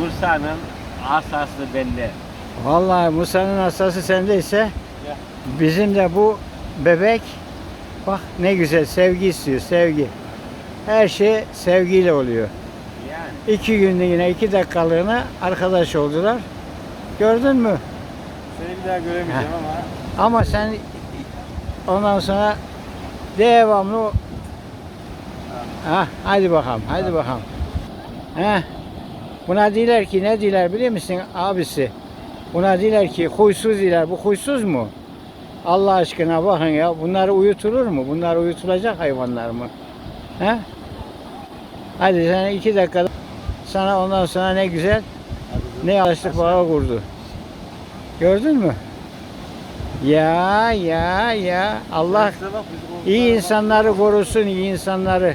Musa'nın asası bende. Vallahi Musa'nın hastası sendeyse bizim de bu bebek bak ne güzel sevgi istiyor sevgi. Her şey sevgiyle oluyor. Yani. İki günlüğüne iki dakikalığına arkadaş oldular. Gördün mü? Seni bir daha göremeyeceğim ama Ama sen ondan sonra devamlı ha hadi bakalım hadi bakalım. He. Buna diler ki ne diler biliyor musun abisi? Buna diler ki huysuz diler. Bu huysuz mu? Allah aşkına bakın ya bunları uyutulur mu? Bunlar uyutulacak hayvanlar mı? He? Hadi sen iki dakikada sana ondan sonra ne güzel ne arkadaşlık bağı kurdu. Gördün mü? Ya ya ya Allah iyi insanları korusun iyi insanları.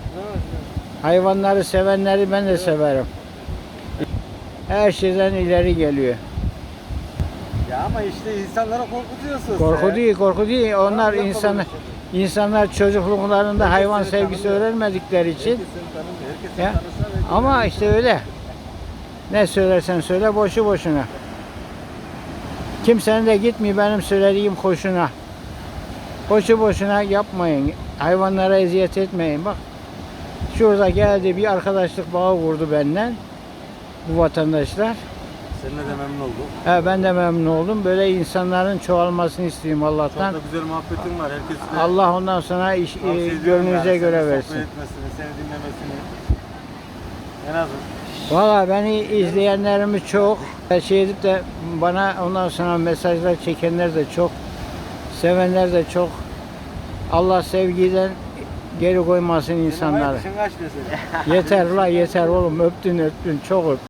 Hayvanları sevenleri ben de severim. Her şeyden ileri geliyor. Ya ama işte insanlara korkutuyorsun Korku değil, korku değil. Onlar Yapma insan böyle şey. insanlar çocukluklarında Herkes hayvan seni sevgisi tanımıyor. öğrenmedikleri için. Tanımıyor. Ya. tanısa belki Ama işte öyle. Ne söylersen söyle boşu boşuna. Kimsenin de gitmiyor benim söylediğim hoşuna. Boşu boşuna yapmayın. Hayvanlara eziyet etmeyin. Bak şurada geldi bir arkadaşlık bağı kurdu benden. Bu vatandaşlar. Seninle de memnun oldum. He, ben de memnun oldum. Böyle insanların çoğalmasını istiyorum Çok Allah'tan. da güzel muhabbetin var. Herkes de Allah ondan sonra iş, e, gönlünüze yani. göre versin. Sohbet etmesini, seni dinlemesini. En azından. Valla beni izleyenlerimiz çok. Şey edip de bana ondan sonra mesajlar çekenler de çok. Sevenler de çok. Allah sevgiden geri koymasın insanları. Yeter la yeter oğlum öptün öptün çok öp.